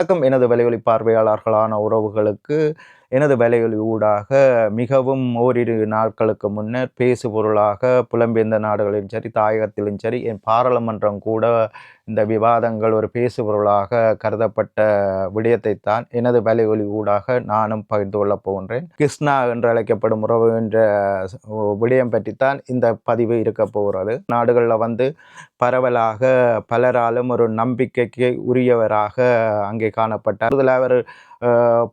வணக்கம். எனது வலையொலி பார்வையாளர்களான உறவுகளுக்கு எனது வேலைகள் ஊடாக மிகவும் ஓரிரு நாட்களுக்கு முன்னர் பேசுபொருளாக புலம்பெயர்ந்த நாடுகளிலும் சரி தாயகத்திலும் சரி என் பாராளுமன்றம் கூட இந்த விவாதங்கள் ஒரு பேசுபொருளாக கருதப்பட்ட விடயத்தை தான் எனது வலையொலி ஊடாக நானும் பகிர்ந்து கொள்ளப் போகின்றேன். கிருஷ்ணா என்று அழைக்கப்படும் உறவு என்ற விடயம் பற்றித்தான் இந்த பதிவு இருக்க போகிறது. நாடுகளில் வந்து பரவலாக பலராலும் ஒரு நம்பிக்கைக்கு உரியவராக அங்கே காணப்பட்டார். அதில் அவர்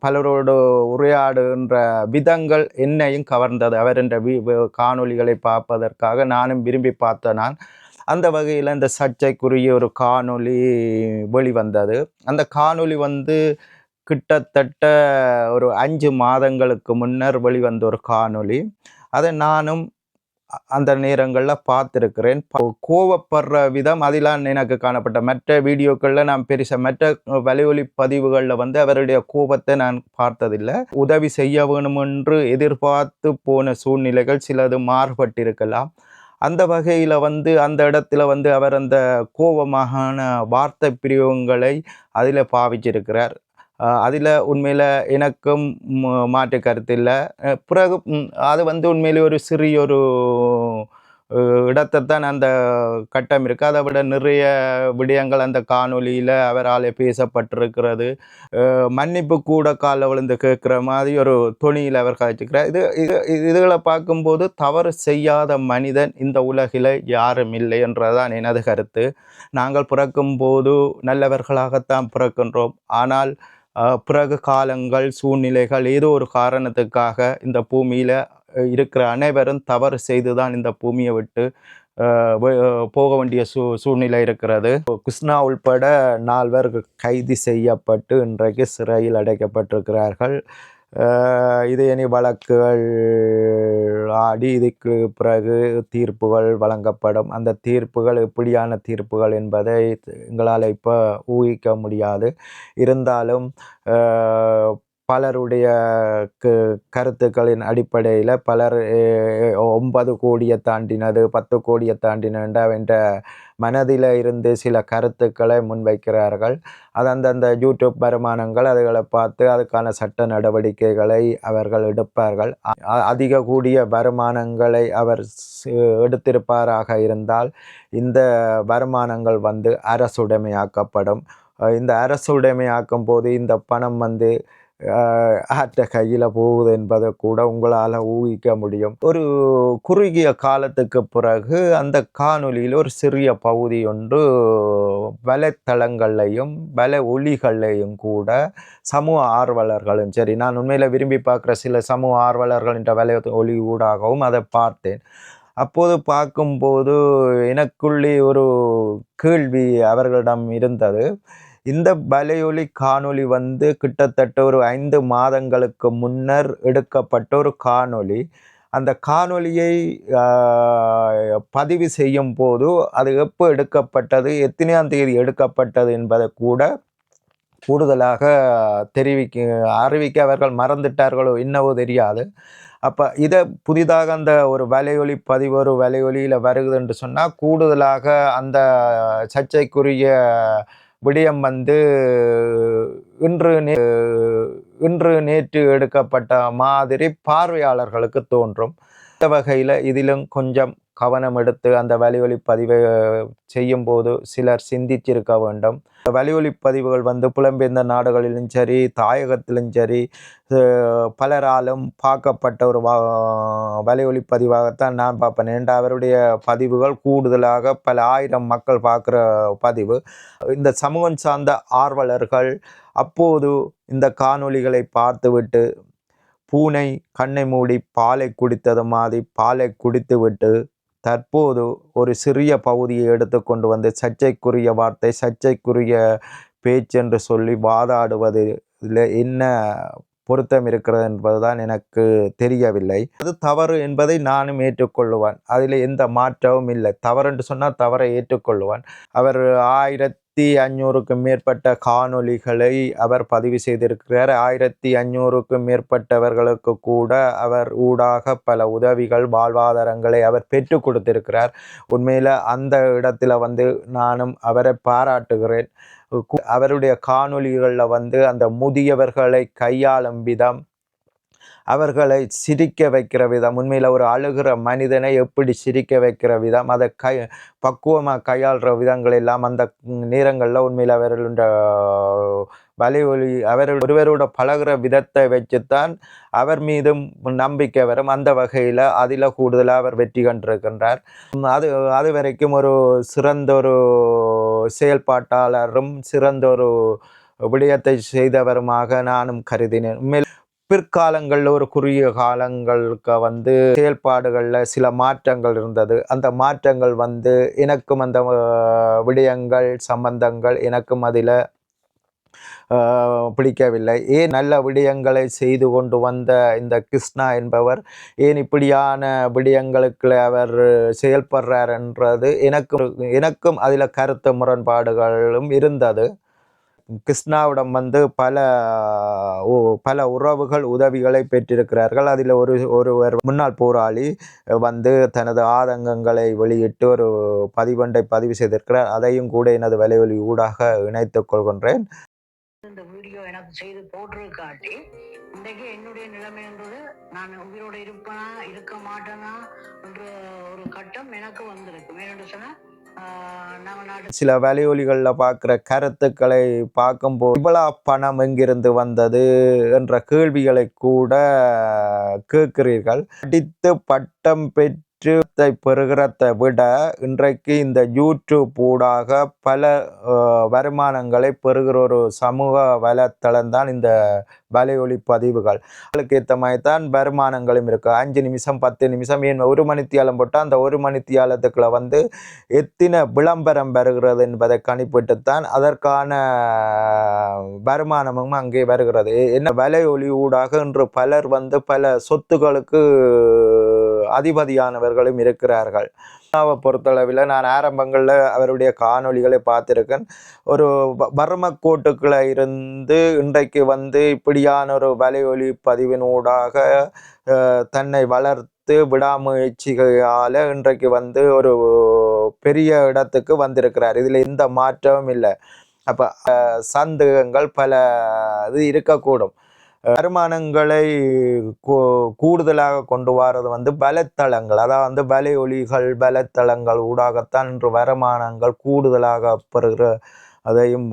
பலரோடு உரையாடுகின்ற விதங்கள் என்னையும் கவர்ந்தது. அவர் என்ற வி காணொலிகளை பார்ப்பதற்காக நானும் விரும்பி பார்த்த நான். அந்த வகையில் இந்த சர்ச்சைக்குரிய ஒரு காணொளி வெளிவந்தது. அந்த காணொளி வந்து கிட்டத்தட்ட ஒரு அஞ்சு மாதங்களுக்கு முன்னர் வெளிவந்த ஒரு காணொளி. அதை நானும் அந்த நேரங்களில் பார்த்துருக்கிறேன். கோவப்படுற விதம் அதிலாம் எனக்கு காணப்பட்ட. மற்ற வீடியோக்களில் நான் பெருசாக மற்ற வலையொலி பதிவுகளில் வந்து அவருடைய கோபத்தை நான் பார்த்ததில்லை. உதவி செய்ய வேணுமென்று எதிர்பார்த்து போன சூழ்நிலைகள் சிலது மாறுபட்டிருக்கலாம். அந்த வகையில் வந்து அந்த இடத்துல வந்து அவர் அந்த கோபமான வார்த்தை பிரிவுகளை அதில் பாவிச்சிருக்கிறார். அதில் உண்மையில் எனக்கும் மாற்று கருத்து இல்லை. பிறகு அது வந்து உண்மையிலே ஒரு சிறிய ஒரு இடத்தை தான் அந்த கட்டம் இருக்குது அதை விட நிறைய விடயங்கள் அந்த காணொளியில் அவரால் பேசப்பட்டிருக்கிறது. மன்னிப்பு கூட காலில் விழுந்து கேட்குற மாதிரி ஒரு துணியில் அவர் காய்ச்சிக்கிறார். இது இது இதுகளை பார்க்கும்போது தவறு செய்யாத மனிதன் இந்த உலகில் யாரும் இல்லை என்றதான் எனது கருத்து. நாங்கள் பிறக்கும்போது நல்லவர்களாகத்தான் பிறக்கின்றோம். ஆனால் பிறகு காலங்கள் சூழ்நிலைகள் ஏதோ ஒரு காரணத்துக்காக இந்த பூமியில் இருக்கிற அனைவரும் தவறு செய்து தான் இந்த பூமியை விட்டு போக வேண்டிய சூ சூழ்நிலை இருக்கிறது. கிருஷ்ணா உள்பட நால்வர் கைது செய்யப்பட்டு இன்றைக்கு சிறையில் அடைக்கப்பட்டிருக்கிறார்கள். அஹ், இது இனி வழக்குகள் ஆடி இதுக்கு பிறகு தீர்ப்புகள் வழங்கப்படும். அந்த தீர்ப்புகள் எப்படியான தீர்ப்புகள் என்பதை எங்களால் இப்போ ஊகிக்க முடியாது. இருந்தாலும் பலருடைய க கருத்துக்களின் அடிப்படையில் பலர் ஒன்பது கோடியை தாண்டினது பத்து கோடியை தாண்டினது என்ற மனதில் இருந்து சில கருத்துக்களை முன்வைக்கிறார்கள். அது அந்தந்த யூடியூப் வருமானங்கள் அதுகளை பார்த்து அதுக்கான சட்ட நடவடிக்கைகளை அவர்கள் எடுப்பார்கள். அ- அதிக கூடிய வருமானங்களை அவர் எடுத்திருப்பாராக இருந்தால் இந்த வருமானங்கள் வந்து அரசுடைமையாக்கப்படும். இந்த அரசுடைமையாக்கும் போது இந்த பணம் வந்து அற்ற ஆற்ற கையில் போகுது என்பதை கூட உங்களால் ஊகிக்க முடியும். ஒரு குறுகிய காலத்துக்கு பிறகு அந்த காணொலியில் ஒரு சிறிய பகுதி ஒன்று வலைத்தளங்கள்லையும் வலை ஒளிகள்லையும் கூட சமூக ஆர்வலர்களும் சரி நான் உண்மையில் விரும்பி பார்க்குற சில சமூக ஆர்வலர்கள் என்ற வலை ஒளி ஊடாகவும் அதை பார்த்தேன். அப்போது பார்க்கும்போது எனக்குள்ளே ஒரு கேள்வி அவர்களிடம் இருந்தது. இந்த வலையொலி காணொளி வந்து கிட்டத்தட்ட ஒரு ஐந்து மாதங்களுக்கு முன்னர் எடுக்கப்பட்ட ஒரு காணொளி. அந்த காணொலியை பதிவு செய்யும் போது அது எப்போ எடுக்கப்பட்டது எத்தனையாம் தேதி எடுக்கப்பட்டது என்பதை கூட கூடுதலாக தெரிவிக்க அறிவிக்க அவர்கள் மறந்துட்டார்களோ என்னவோ தெரியாது. அப்போ இதை புதிதாக அந்த ஒரு வலையொலி பதிவு ஒரு வலையொலியில் வருகுது என்று சொன்னால் கூடுதலாக அந்த சர்ச்சைக்குரிய விடயம் வந்து இன்று நே- இன்று நேற்று எடுக்கப்பட்ட மாதிரி பார்வையாளர்களுக்கு தோன்றும். இந்த வகையில் இதிலும் கொஞ்சம் கவனம் எடுத்து அந்த வலியொலி பதிவை செய்யும்போது சிலர் சிந்திச்சிருக்க வேண்டும். இந்த வலியொலி பதிவுகள் வந்து புலம்பெயர்ந்த நாடுகளிலும் சரி தாயகத்திலும் சரி பலராலும் பார்க்கப்பட்ட ஒரு வா பதிவாகத்தான் நான் பார்ப்பேன். ஏன்டா அவருடைய பதிவுகள் கூடுதலாக பல ஆயிரம் மக்கள் பார்க்குற பதிவு. இந்த சமூகம் சார்ந்த ஆர்வலர்கள் அப்போது இந்த காணொளிகளை பார்த்துவிட்டு பூனை கண்ணை மூடி பாலை குடித்தது மாதிரி பாலை குடித்துவிட்டு தற்போது ஒரு சிறிய பகுதியை எடுத்துக்கொண்டு வந்து சர்ச்சைக்குரிய வார்த்தை சர்ச்சைக்குரிய பேச்சென்று சொல்லி வாதாடுவது இதில் என்ன பொருத்தம் இருக்கிறது என்பதுதான் எனக்கு தெரியவில்லை. அது தவறு என்பதை நானும் ஏற்றுக்கொள்ளுவான். அதில் எந்த மாற்றமும் இல்லை. தவறு என்று சொன்னால் தவறை ஏற்றுக்கொள்ளுவான். அவர் ஆயிரத்தி அஞ்சூறுக்கும் மேற்பட்ட காணொளிகளை அவர் பதிவு செய்திருக்கிறார். ஆயிரத்தி அஞ்சூறுக்கும் மேற்பட்டவர்களுக்கு கூட அவர் ஊடாக பல உதவிகள் வாழ்வாதாரங்களை அவர் பெற்றுக் கொடுத்திருக்கிறார். உண்மையில் அந்த இடத்துல வந்து நானும் அவரை பாராட்டுகிறேன். அவருடைய காணொளிகளில் வந்து அந்த முதியவர்களை கையாளும் விதம் அவர்களை சிரிக்க வைக்கிற விதம் உண்மையில் ஒரு அழுகிற மனிதனை எப்படி சிரிக்க வைக்கிற விதம் அதை கை பக்குவமாக கையாளுற விதங்கள் எல்லாம் அந்த நேரங்களில் உண்மையில் அவர்களுடைய வலி ஒளி அவர் ஒருவரோட பழகுற விதத்தை வச்சுத்தான் அவர் மீதும் நம்பிக்கை வரும். அந்த வகையில் அதில் கூடுதலாக அவர் வெற்றி கண்டிருக்கின்றார். அது அது வரைக்கும் ஒரு சிறந்த ஒரு செயல்பாட்டாளரும் சிறந்த ஒரு விடயத்தை செய்தவருமாக நானும் கருதினேன். உண்மையில் பிற்காலங்களில் ஒரு குறுகிய காலங்களுக்கு வந்து செயல்பாடுகளில் சில மாற்றங்கள் இருந்தது. அந்த மாற்றங்கள் வந்து எனக்கும் அந்த விடயங்கள் சம்பந்தங்கள் எனக்கும் அதில் பிடிக்கவில்லை. ஏன் நல்ல விடயங்களை செய்து கொண்டு வந்த இந்த கிருஷ்ணா என்பவர் ஏன் இப்படியான விடயங்களுக்கு அவர் செயல்படுறார் என்றது எனக்கும் எனக்கும் அதில் கருத்து முரண்பாடுகளும் இருந்தது. கிருஷ்ணாவிடம் வந்து பல பல உறவுகள் உதவிகளை பெற்றிருக்கிறார்கள். அதில் ஒரு ஒருவர் முன்னாள் போராளி வந்து தனது ஆதங்கங்களை வெளியிட்டு ஒரு பதிவொன்றை பதிவு செய்திருக்கிறார். அதையும் கூட எனது வலைவலி ஊடாக இணைத்துக் கொள்கின்றேன். இந்த வீடியோ எனக்கு செய்து போட்டு காட்டி இன்றைக்கு என்னுடைய நிலைமை என்பது நான் உயிரோடு இருப்பேனா இருக்க மாட்டேனா என்ற ஒரு கட்டம் எனக்கு வந்திருக்கு. ஏன்னு சொன்னா சில வலையொலிகளில் பார்க்குற கருத்துக்களை பார்க்கும்போது இவ்வளோ பணம் எங்கிருந்து வந்தது என்ற கேள்விகளை கூட கேட்கிறீர்கள். படித்து பட்டம் பெற்று பணத்தை பெறுகிறதை விட இன்றைக்கு இந்த யூடியூப் ஊடாக பல வருமானங்களை பெறுகிற ஒரு சமூக வலைத்தளம் தான் இந்த வலையொலி பதிவுகள். அதுக்கு ஏற்ற மாதிரி தான் வருமானங்களும் இருக்கு. அஞ்சு நிமிஷம் பத்து நிமிஷம் ஏன் ஒரு மணித்தியாலம் போட்டால் அந்த ஒரு மணித்தியாலத்துக்குள்ள வந்து எத்தனை விளம்பரம் பெறுகிறது என்பதை கணிப்பிட்டுத்தான் அதற்கான வருமானமும் அங்கே வருகிறது. என்ன வலையொலி ஒளி ஊடாக இன்று பலர் வந்து பல சொத்துக்களுக்கு அதிபதியானவர்களும் இருக்கிறார்கள். அண்ணாவை பொறுத்தளவில் நான் ஆரம்பங்களில் அவருடைய காணொளிகளை பார்த்துருக்கேன். ஒரு வ- வறும கோட்டுக்குள்ள இருந்து இன்றைக்கு வந்து இப்படியான ஒரு வலையொலி பதிவினூடாக தன்னை வளர்த்து விடாமுயற்சிகளால் இன்றைக்கு வந்து ஒரு பெரிய இடத்துக்கு வந்திருக்கிறார். இதில் எந்த மாற்றமும் இல்லை. அப்போ சந்தேகங்கள் பல இது இருக்கக்கூடும். வருமானங்களை கூ- கூடுதலாக கொண்டு வரது வந்து வலைத்தளங்கள் அதாவது வந்து வலை ஒலிகள் வலைத்தளங்கள் ஊடாகத்தான் இன்று வருமானங்கள் கூடுதலாக பெறுகிற அதையும்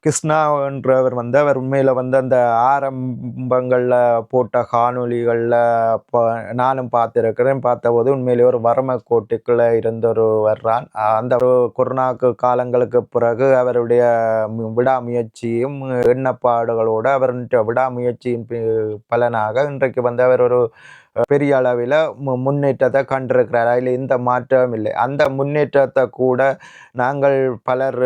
கிருஷ்ணா என்றவர் வந்து அவர் உண்மையில் வந்து அந்த ஆரம்பங்களில் போட்ட காணொளிகளில் நானும் பார்த்துருக்கிறேன். பார்த்தபோது உண்மையிலே ஒரு வறுமை கோட்டுக்குள்ளே இருந்த ஒரு வர்றான் அந்த ஒரு கொரோனாக்கு காலங்களுக்கு பிறகு அவருடைய விடாமுயற்சியும் எண்ணப்பாடுகளோடு அவருடைய விடாமுயற்சியின் பலனாக இன்றைக்கு வந்து அவர் ஒரு பெரிய அளவில் மு- முன்னேற்றத்தை கண்டிருக்கிறார்? அதில் எந்த மாற்றம் இல்லை. அந்த முன்னேற்றத்தை கூட நாங்கள் பலர்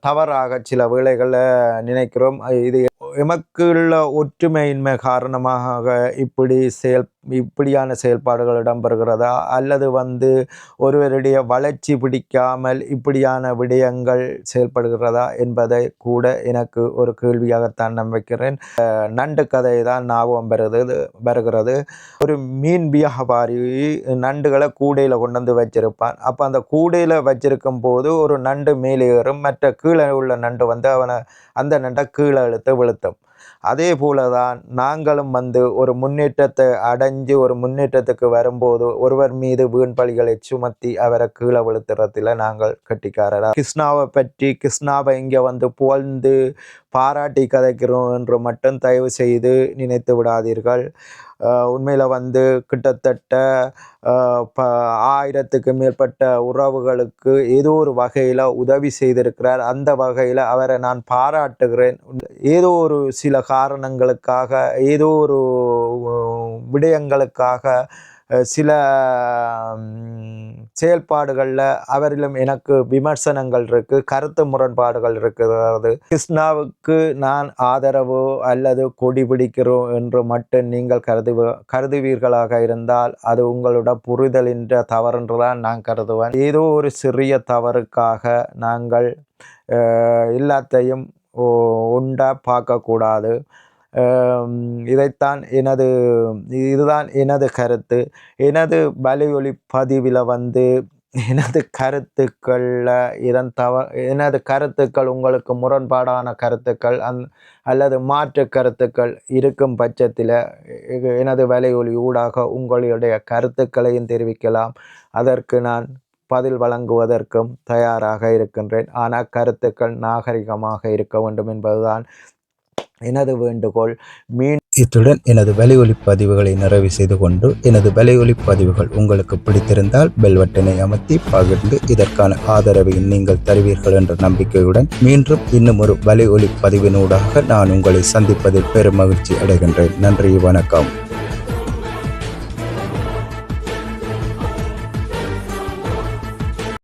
தவறாக சில வேலைகளை நினைக்கிறோம். இது எமக்குள்ள ஒற்றுமையின்மை காரணமாக இப்படி செயல் இப்படியான செயல்பாடுகள் இடம்பெறுகிறதா? அல்லது வந்து ஒருவருடைய வளர்ச்சி பிடிக்காமல் இப்படியான விடயங்கள் செயல்படுகிறதா என்பதை கூட எனக்கு ஒரு கேள்வியாகத்தான் நம்பிக்கிறேன் நண்டு கதை தான் ஞாபகம் வருது வருகிறது. ஒரு மீன் வியாபாரி நண்டுகளை கூடையில் கொண்டு வந்து வச்சிருப்பான். அப்போ அந்த கூடையில் வச்சிருக்கும் போது ஒரு நண்டு மேலே ஏறும் மற்ற கீழே உள்ள நண்டு வந்து அவனை அந்த நண்டை கீழே இழுத்து வெளுத்தும் அதே போல தான் நாங்களும் வந்து ஒரு முன்னேற்றத்தை அடைஞ்சு ஒரு முன்னேற்றத்துக்கு வரும்போது ஒருவர் மீது வீண் பழிகளை சுமத்தி அவரை கீழே விழுத்துறதுல நாங்கள் கட்டிக்காரரா. கிருஷ்ணாவை பற்றி கிருஷ்ணாவை இங்கே வந்து புகழ்ந்து பாராட்டி கதைக்கிறோம் என்று மட்டும் தயவு செய்து நினைத்து விடாதீர்கள். உண்மையில் வந்து கிட்டத்தட்ட ப ஆயிரத்துக்கு மேற்பட்ட உறவுகளுக்கு ஏதோ ஒரு வகையில் உதவி செய்திருக்கிறார். அந்த வகையில் அவரை நான் பாராட்டுகிறேன். ஏதோ ஒரு சில காரணங்களுக்காக ஏதோ ஒரு விடயங்களுக்காக சில செயல்பாடுகளில் அவரிலும் எனக்கு விமர்சனங்கள் இருக்குது கருத்து முரண்பாடுகள் இருக்கிறது கிருஷ்ணாவுக்கு நான் ஆதரவோ அல்லது கொடி பிடிக்கிறோம் என்று மட்டும் நீங்கள் கருது கருதுவீர்களாக இருந்தால் அது உங்களோட தவறு என்று தான் நான் கருதுவேன். ஏதோ ஒரு சிறிய தவறுக்காக நாங்கள் எல்லாத்தையும் ஒ- பார்க்கக்கூடாது. இதைத்தான் எனது இதுதான் எனது கருத்து. எனது வலையொலி பதிவில் வந்து எனது கருத்துக்களில் இதன் தவ எனது கருத்துக்கள் உங்களுக்கு முரண்பாடான கருத்துக்கள் அந் அல்லது மாற்று கருத்துக்கள் இருக்கும் பட்சத்தில் எனது வலையொலி ஊடாக உங்களுடைய கருத்துக்களையும் தெரிவிக்கலாம். அதற்கு நான் பதில் வழங்குவதற்கும் தயாராக இருக்கின்றேன். ஆனால் கருத்துக்கள் நாகரிகமாக இருக்க வேண்டும் என்பதுதான் எனது வேண்டுகோள். மீன் இத்துடன் எனது வலையொலி பதிவுகளை நிறைவு செய்து கொண்டு எனது வலையொலி பதிவுகள் உங்களுக்கு பிடித்திருந்தால் பெல்வட்டனை அமர்த்தி பகிர்ந்து இதற்கான ஆதரவை நீங்கள் தருவீர்கள் என்ற நம்பிக்கையுடன் மீண்டும் இன்னும் ஒரு வலையொலி பதிவினூடாக நான் உங்களை சந்திப்பதில் பெரும் மகிழ்ச்சி அடைகின்றேன். நன்றி வணக்கம்.